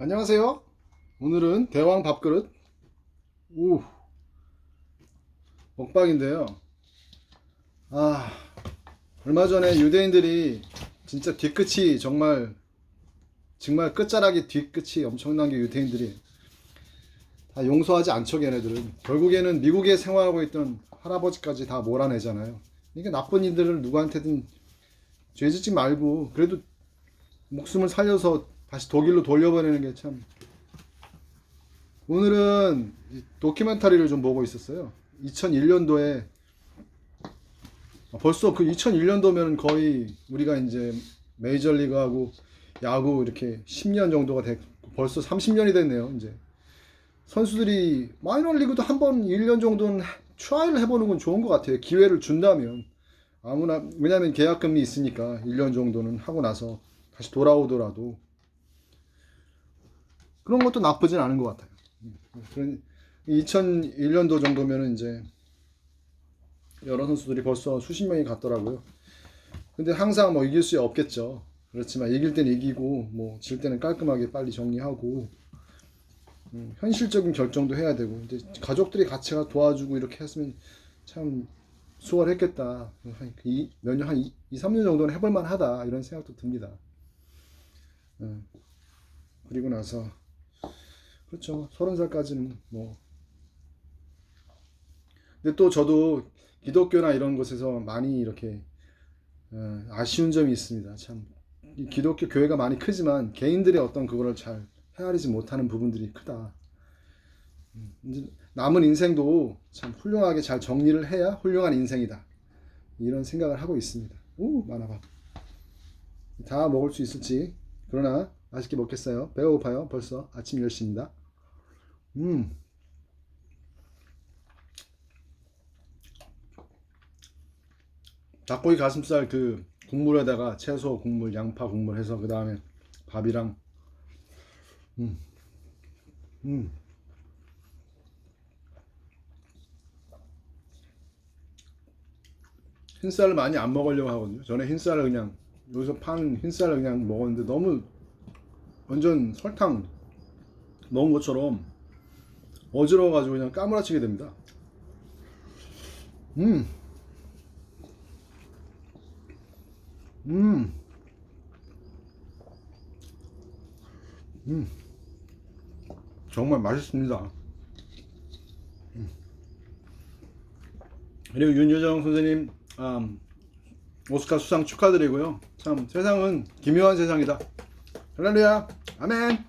안녕하세요. 오늘은 대왕 밥그릇 오 먹방인데요. 아 얼마 전에 유대인들이 진짜 뒤끝이 정말 정말 끝자락이 뒤끝이 엄청난 게 유대인들이 다 용서하지 않죠 걔네들은 결국에는 미국에 생활하고 있던 할아버지까지 다 몰아내잖아요. 그러니까 나쁜 이들을 누구한테든 죄짓지 말고 그래도 목숨을 살려서 다시 독일로 돌려보내는 게 참. 오늘은 이 도큐멘터리를 좀 보고 있었어요. 2001년도에 벌써 그 2001년도면 거의 우리가 이제 메이저리그하고 야구 이렇게 10년 정도가 됐고 벌써 30년이 됐네요. 이제 선수들이 마이너리그도 한 번 1년 정도는 트라이를 해보는 건 좋은 것 같아요. 기회를 준다면 아무나 왜냐하면 계약금이 있으니까 1년 정도는 하고 나서 다시 돌아오더라도 그런 것도 나쁘진 않은 것 같아요. 그런 2001년도 정도면은 이제 여러 선수들이 벌써 수십 명이 갔더라고요. 근데 항상 뭐 이길 수 없겠죠. 그렇지만 이길 때는 이기고 뭐 질 때는 깔끔하게 빨리 정리하고 음, 현실적인 결정도 해야 되고 이제 가족들이 같이 가 도와주고 이렇게 했으면 참 수월했겠다. 몇 년, 한 2, 3년 정도는 해볼 만하다. 이런 생각도 듭니다. 음, 그리고 나서 그렇죠. 서른 살까지는 뭐. 근데 또 저도 기독교나 이런 곳에서 많이 이렇게 어, 아쉬운 점이 있습니다. 참이 기독교 교회가 많이 크지만 개인들의 어떤 그거를 잘 헤아리지 못하는 부분들이 크다. 음, 남은 인생도 참 훌륭하게 잘 정리를 해야 훌륭한 인생이다. 이런 생각을 하고 있습니다. 오, 많아봐. 다 먹을 수 있을지. 그러나 맛있게 먹겠어요. 배가 고파요. 벌써 아침 10시입니다. 음. 닭고기 가슴살 그 국물에다가 채소 국물, 양파 국물 해서 그 다음에 밥이랑 음. 음. 흰쌀을 많이 안 먹으려고 하거든요. 전에 흰쌀을 그냥 여기서 파는 흰쌀을 그냥 먹었는데 너무 완전 설탕 먹은 것처럼 어지러워가지고 그냥 까무라치게 됩니다. 음. 음. 음. 정말 맛있습니다. 음. 그리고 윤여정 선생님, 음, 오스카 수상 축하드리고요. 참, 세상은 기묘한 세상이다. 할렐루야. 아멘.